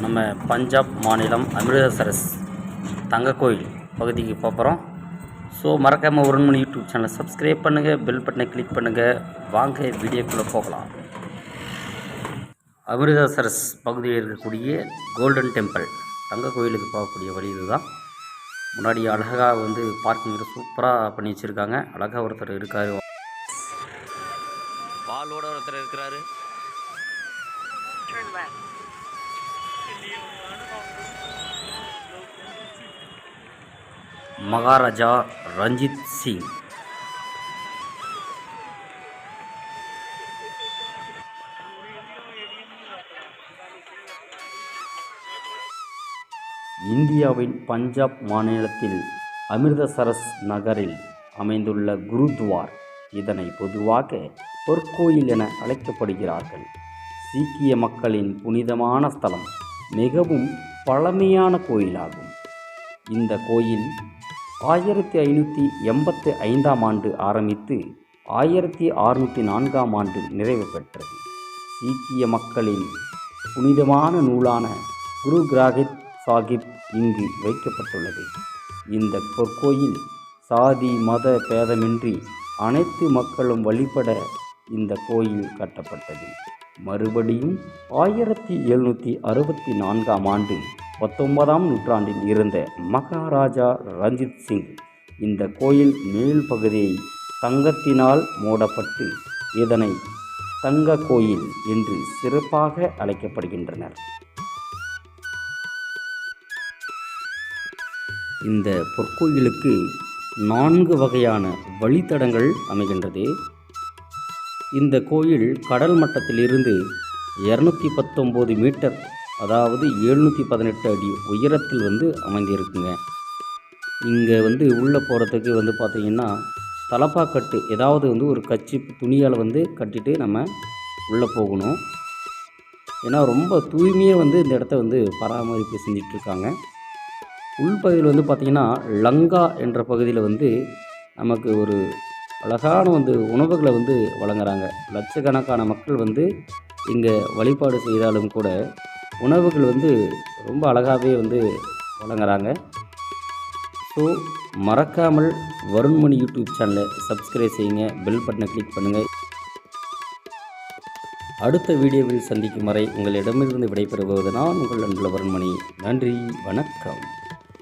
இப்போ நம்ம பஞ்சாப் மாநிலம் அமிர்தசரஸ் தங்க கோயில் பகுதிக்கு போகிறோம் ஸோ மறக்காமல் ஒரு மணி யூடியூப் சேனலை சப்ஸ்கிரைப் பண்ணுங்கள் பெல் பட்டனை கிளிக் பண்ணுங்கள் வாங்க வீடியோக்குள்ளே போகலாம். அமிர்தசரஸ் பகுதியில் இருக்கக்கூடிய கோல்டன் டெம்பிள் தங்க கோயிலுக்கு போகக்கூடிய வழி இதுதான். முன்னாடி அழகாக வந்து பார்க்கிங் சூப்பராக பண்ணி வச்சுருக்காங்க. அழகாக ஒருத்தர் இருக்கார். பாலோட ஒருத்தர் இருக்கிறாரு. Turn left. மகாராஜா ரஞ்சித் சிங். இந்தியாவின் பஞ்சாப் மாநிலத்தில் அமிர்தசரஸ் நகரில் அமைந்துள்ள குருத்வார் இதனை பொதுவாக பொற்கோயில் என அழைக்கப்படுகிறார்கள். சீக்கிய மக்களின் புனிதமான ஸ்தலம் மிகவும் பழமையான கோயிலாகும். இந்த கோயில் ஆயிரத்தி ஐநூற்றி எண்பத்தி ஐந்தாம் ஆண்டு ஆரம்பித்து ஆயிரத்தி அறுநூற்றி நான்காம் ஆண்டு நிறைவு பெற்றது. சீக்கிய மக்களின் புனிதமான நூலான குரு கிராகித் சாஹிப் இங்கு வைக்கப்பட்டுள்ளது. இந்த பொற்கோயில் சாதி மத பேதமின்றி அனைத்து மக்களும் வழிபட இந்த கோயில் கட்டப்பட்டது. மறுபடியும் ஆயிரத்தி எழுநூற்றி அறுபத்தி நான்காம் ஆண்டு பத்தொன்பதாம் நூற்றாண்டில் இருந்த மகாராஜா ரஞ்சித் சிங் இந்த கோயில் மேல் பகுதியை தங்கத்தினால் மூடப்பட்டு இதனை தங்க கோயில் என்று சிறப்பாக அழைக்கப்படுகின்றனர். இந்த பொற்கோயிலுக்கு நான்கு வகையான வழித்தடங்கள் அமைகின்றது. இந்த கோயில் கடல் மட்டத்திலிருந்து இரநூத்தி பத்தொம்போது மீட்டர் அதாவது எழுநூற்றி பதினெட்டு அடி உயரத்தில் வந்து அமைந்திருக்குங்க. இங்கே வந்து உள்ளே போகிறதுக்கு வந்து பார்த்திங்கன்னா தலப்பாக்கட்டு ஏதாவது வந்து ஒரு கச்சி துணியால் வந்து கட்டிட்டு நம்ம உள்ளே போகணும். ஏன்னா ரொம்ப தூய்மையாக வந்து இந்த இடத்த வந்து பராமரிப்பு செஞ்சிட்ருக்காங்க. உள்பகுதியில் வந்து பார்த்திங்கன்னா லங்கா என்ற பகுதியில் வந்து நமக்கு ஒரு அழகான வந்து உணவுகளை வந்து வழங்குறாங்க. லட்சக்கணக்கான மக்கள் வந்து இங்கே வழிபாடு செய்தாலும் கூட உணவுகள் வந்து ரொம்ப அழகாகவே வந்து வழங்குறாங்க. ஸோ மறக்காமல் வருண்மணி யூடியூப் சேனலை சப்ஸ்கிரைப் செய்யுங்க. பெல் பட்டனை கிளிக் பண்ணுங்கள் அடுத்த வீடியோவில் சந்திக்கும் வரை உங்களிடமிருந்து விடைபெறுவது நான் உங்கள் அன்புள்ள வருண்மணி. நன்றி வணக்கம்.